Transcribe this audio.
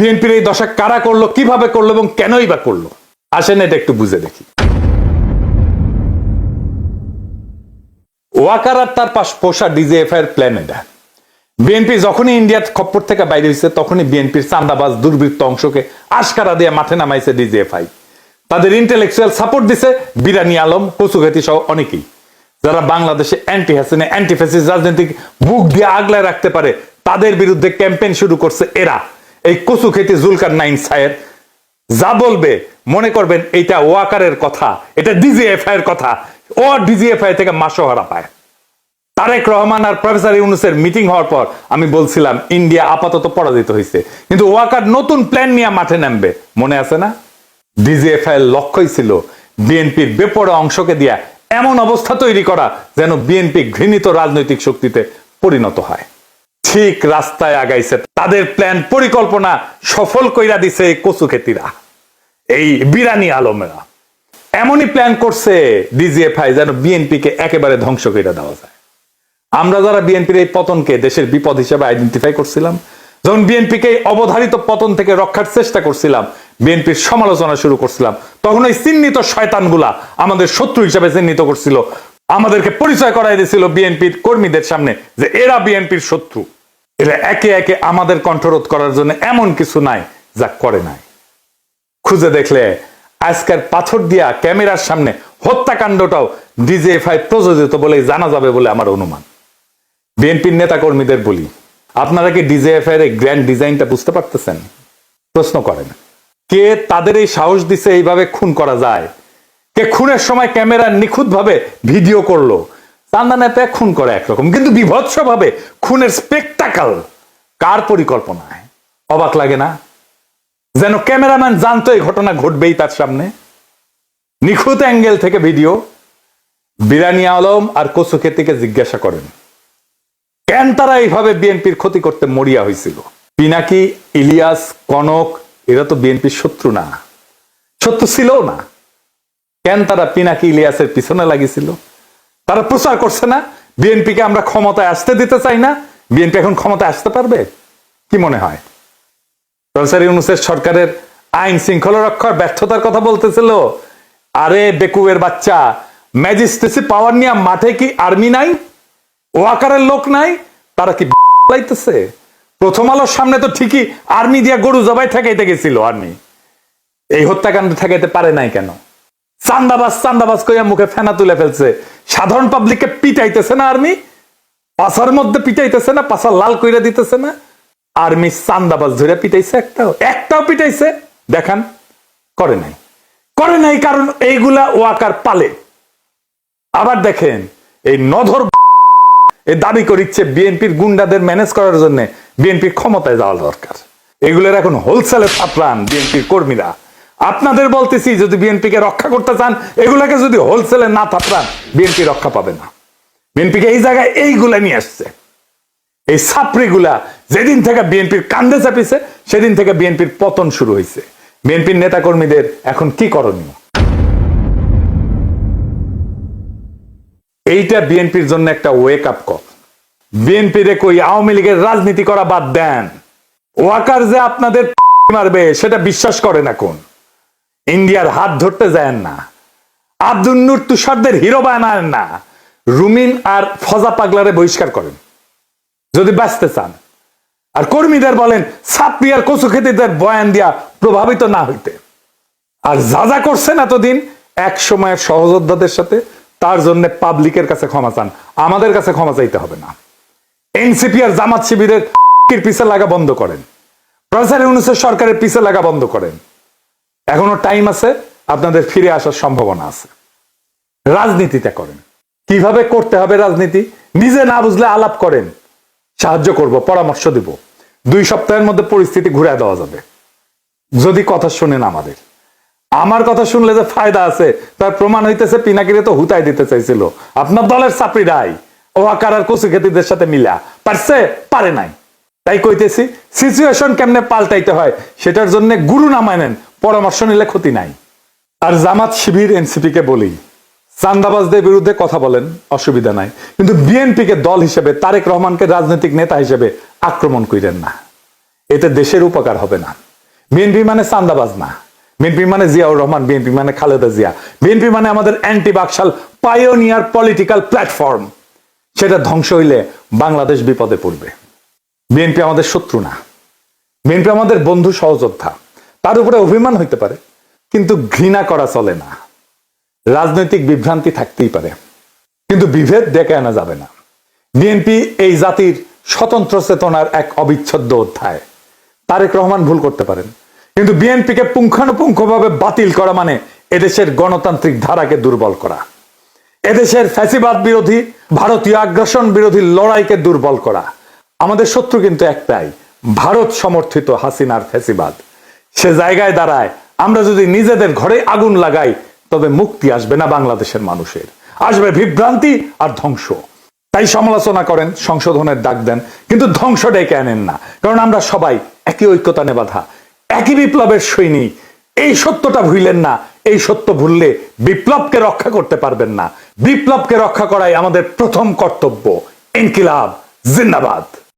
বিএনপির এই দশা কারা করল, কীভাবে করল এবং কেনই বা করল? আসেন এটা একটু বুঝে দেখি। ওয়াকার আর তার পাশ পোষা ডিজিএফআই এর প্ল্যান এটা। বিএনপি যখনই ইন্ডিয়ার খপ্পর থেকে বাইরে হয়েছে, তখনই বিএনপির চান্দাবাজ, দুর্বৃত্ত অংশকে আশকারা দিয়ে মাঠে নামাইছে ডিজিএফআই। তাদের ইন্টেলেকচুয়াল সাপোর্ট দিছে বিরানি আলম কচুঘাতি সহ অনেকেই। যারা বাংলাদেশে অ্যান্টি হাসিনে অ্যান্টি ফ্যাসিস রাজনীতিক বুক দিয়ে আগলায় রাখতে পারে, তাদের বিরুদ্ধে ক্যাম্পেইন শুরু করছে এরা। এই কচুখেতি জুলকার নাইন সাহের যা বলবে, মনে করবেন এইটা ওয়াকারের কথা, এটা ডিজিএফআই এর কথা, ও ডিজিএফআই থেকে মাসোহারা পায়। তারেক রহমান আর প্রফেসর ইউনুসের মিটিং হওয়ার পর আমি বলছিলাম, ইন্ডিয়া আপাতত পরাজিত হয়েছে। কিন্তু ওয়াকার নতুন প্ল্যান নিয়ে মাঠে নামবে, মনে আছে না? ডিজিএফআই এর লক্ষ্যই ছিল বিএনপির বেপরোয়া অংশকে দিয়া এমন অবস্থা তৈরি করা যেন বিএনপি ঘৃণিত রাজনৈতিক শক্তিতে পরিণত হয়। ঠিক রাস্তায় আগাইছে। তাদের প্ল্যান পরিকল্পনা সফল কইরা দিছে কচু খেতিরা এই বিরানি আলমেরা। এমনই প্ল্যান করছে ডিজিএফআই যেন বিএনপি কে একেবারে ধ্বংস করে দেওয়া যায়। আমরা যারা বিএনপির এই পতনকে দেশের বিপদ হিসেবে আইডেন্টিফাই করছিলাম, যখন বিএনপিকে এই অবধারিত পতন থেকে রক্ষার চেষ্টা করছিলাম, বিএনপির সমালোচনা শুরু করছিলাম, তখন ওই চিহ্নিত শয়তানগুলা আমাদের শত্রু হিসেবে চিহ্নিত করছিল আমাদেরকে পরিচয় করাই দিয়েছিল বিএনপির কর্মীদের সামনে যে এরা বিএনপির শত্রু। এরা একে একে আমাদের কণ্ঠরোধ করার জন্য এমন কিছু নাই যা করে নাই। খুঁজে দেখলে আজকের পাথর দিয়া ক্যামেরার সামনে হত্যাকাণ্ডটাও ডিজিএফআই প্রযোজিত বলে জানা যাবে বলে আমার অনুমান। বিএনপির নেতা কর্মীদের বলি, আপনারা কি ডিজিএফআই এর গ্র্যান্ড ডিজাইনটা বুঝতে পারতেছেন? প্রশ্ন করেন, কে তাদের এই সাহস দিছে এইভাবে খুন করা যায়? কে খুনের সময় ক্যামেরা নিখুঁত ভাবে ভিডিও করল। চান্দা নেপে খুন করে একরকম, কিন্তু বিভৎস ভাবে খুনের স্পেকটাকাল কার পরিকল্পনায়? অবাক লাগে না? যেন ক্যামেরাম্যান জানতো এই ঘটনা ঘটবেই তার সামনে। নিখুঁত অ্যাঙ্গেল থেকে ভিডিও। বিরানি আলম আর কচু খেতিকে জিজ্ঞাসা করেন, কেন তারা এইভাবে বিএনপির ক্ষতি করতে মরিয়া হয়েছিল? পিনাকি, ইলিয়াস, কনক, এরা তো বিএনপির শত্রু না। শত্রু ছিল না। কেন তারা পিনাকি ইলিয়াসের পিছনে লাগিয়েছিল তারা প্রচার করছে না? বিএনপিকে আমরা ক্ষমতায় আসতে দিতে চাই না? বিএনপি এখন ক্ষমতায় আসতে পারবে? কি মনে হয়? প্রফেসর ইউনুসের সরকারের আইন শৃঙ্খলা রক্ষার ব্যর্থতার কথা বলতেছিল। আরে বেকুয়ের বাচ্চা, ম্যাজিস্ট্রেসি পাওয়ার নিয়ে মাঠে কি আর্মি নাই? ওয়াকারের লোক নাই? তারা কি লাইতেছে? প্রথম আলোর সামনে তো ঠিকই আর্মি দিয়া গরু জবাই ঠেকাইতে গেছিল আর্মি। এই হত্যাকাণ্ড ঠেকাইতে পারে নাই কেন? চান্দাবাজ চান্দাবাজ কইয়া মুখে ফেনা তুলে ফেলছে। সাধারণ পাবলিককে পিটাইতেছে না আর্মি পাশার মধ্যে পিটাইতেছে না পাশা লাল কইরা দিতেছে না। আর্মি চান্দাবাজ ধরে পিটাইছে একটাও একটাও পিটাইছে। দেখান, করে নাই। করে নাই কারণ এইগুলা ওয়াকার পালে। আবার দেখেন, এই নধর এ দাবি করিচ্ছে বিএনপির গুন্ডাদের ম্যানেজ করার জন্য। বিএনপির ক্ষমতায় যাওয়া দরকার। এগুলোর এখন হোলসেলে ছাপরান বিএনপির কর্মীরা। আপনাদের বলতেছি, যদি বিএনপিকে রক্ষা করতে চান, এগুলাকে যদি হোলসেলে না থাপড়ান, বিএনপি রক্ষা পাবে না। বিএনপিকে এই জায়গায় এইগুলা নিয়ে আসছে। এই ছাপড়িগুলা যেদিন থেকে বিএনপির কান্দে চাপিছে, সেদিন থেকে বিএনপির পতন শুরু হয়েছে বিএনপির নেতাকর্মীদের এখন কি করণীয়? এইটা বিএনপির জন্য একটা ওয়েক আপ কল বিএনপি রে কই আওয়ামী লীগের রাজনীতি করা বাদ দেন। ওয়াকার যে আপনাদের মারবে, সেটা বিশ্বাস করেন এখন ইন্ডিয়ার হাত ধরতে যায় না। আব্দুল নূর তুষারদের হিরো বানায় না। রুমিন আর ফজা পাগলারে বহিষ্কার করেন, যদি বাঁচতে চান। আর কর্মীদের বলেন সাপ্রি কচু খেতেদের বয়ান দিয়া প্রভাবিত না হইতে। আর যা যা করছেন এতদিন, এক সময়ের সহযোদ্ধাদের সাথে, তার জন্য পাবলিকের কাছে ক্ষমা চান। আমাদের কাছে ক্ষমা চাইতে হবে না। এনসিপি আর জামাত শিবিরের পিছে লাগা বন্ধ করেন। প্রফেসর ইউনুসের সরকারের পিছে লাগা বন্ধ করেন। এখনও টাইম আছে, আপনাদের ফিরে আসার সম্ভাবনা আছে। রাজনীতিটা করেন। কীভাবে করতে হবে রাজনীতি? নিজে না বুঝলে আলাপ করেন। সাহায্য করব, পরামর্শ দিব। দুই সপ্তাহের মধ্যে পরিস্থিতি ঘুরে দেওয়া যাবে। যদি কথা শুনেন আমাদের। আমার কথা শুনলে যে ফায়দা আছে, তার প্রমাণ হইতেছে, পিনাকিরে তো হুতাই দিতে চাইছিল। আপনার দলের চাপড়িরাই ও আকার আর কচু খেতিদের সাথে মিলা। পারছে? পারে নাই। তাই কইতেছি সিচুয়েশন কেমনে পাল্টাইতে হয়, সেটার জন্য গুরু না মানেন পরামর্শ নিলে ক্ষতি নাই। আর জামাত শিবির, এনসিপি কে বলি, চান্দাবাজদের বিরুদ্ধে কথা বলেন, অসুবিধা নাই। কিন্তু বিএনপি কে দল হিসেবে, তারেক রহমানকে রাজনৈতিক নেতা হিসেবে আক্রমণ করিলেন না। এতে দেশের উপকার হবে না। বিএনপি মানে চান্দাবাজ না। বিএনপি মানে জিয়াউর রহমান, বিএনপি মানে খালেদা জিয়া। বিএনপি মানে আমাদের anti Baksal pioneer political platform সেটা ধ্বংস হইলে বাংলাদেশ বিপদে পড়বে। বিএনপি আমাদের শত্রু না। বিএনপি আমাদের বন্ধু সহযোদ্ধা। তার উপরে অভিমান হইতে পারে, কিন্তু ঘৃণা করা চলে না। রাজনৈতিক বিভ্রান্তি থাকতেই পারে, কিন্তু বিভেদ ডেকে আনা যাবে না। বিএনপি এই জাতির স্বতন্ত্র চেতনার এক অবিচ্ছেদ্য অধ্যায়। তারেক রহমান ভুল করতে পারেন, কিন্তু বিএনপিকে পুঙ্খানুপুঙ্খভাবে বাতিল করা মানে এদেশের গণতান্ত্রিক ধারাকে দুর্বল করা। এদেশের ফ্যাসিবাদ বিরোধী, ভারতীয় আগ্রাসন বিরোধী লড়াইকে দুর্বল করা। আমাদের শত্রু কিন্তু একটাই, ভারত সমর্থিত হাসিনার ফ্যাসিবাদ। সে জায়গায় দাঁড়ায়। আমরা যদি নিজেদের ঘরে আগুন লাগাই, তবে মুক্তি আসবে না বাংলাদেশের মানুষের। আসবে বিভ্রান্তি আর ধ্বংস। তাই সমালোচনা করেন, সংশোধনের ডাক দেন। কিন্তু ধ্বংস ডেকে আনেন না। কারণ আমরা সবাই একই ঐক্যতানে বাধা, একই বিপ্লবের সৈনিক। এই সত্যটা ভুললেন না। এই সত্য ভুললে বিপ্লবকে রক্ষা করতে পারবেন না। বিপ্লবকে রক্ষা করাই আমাদের প্রথম কর্তব্য। ইনকিলাব, জিন্দাবাদ।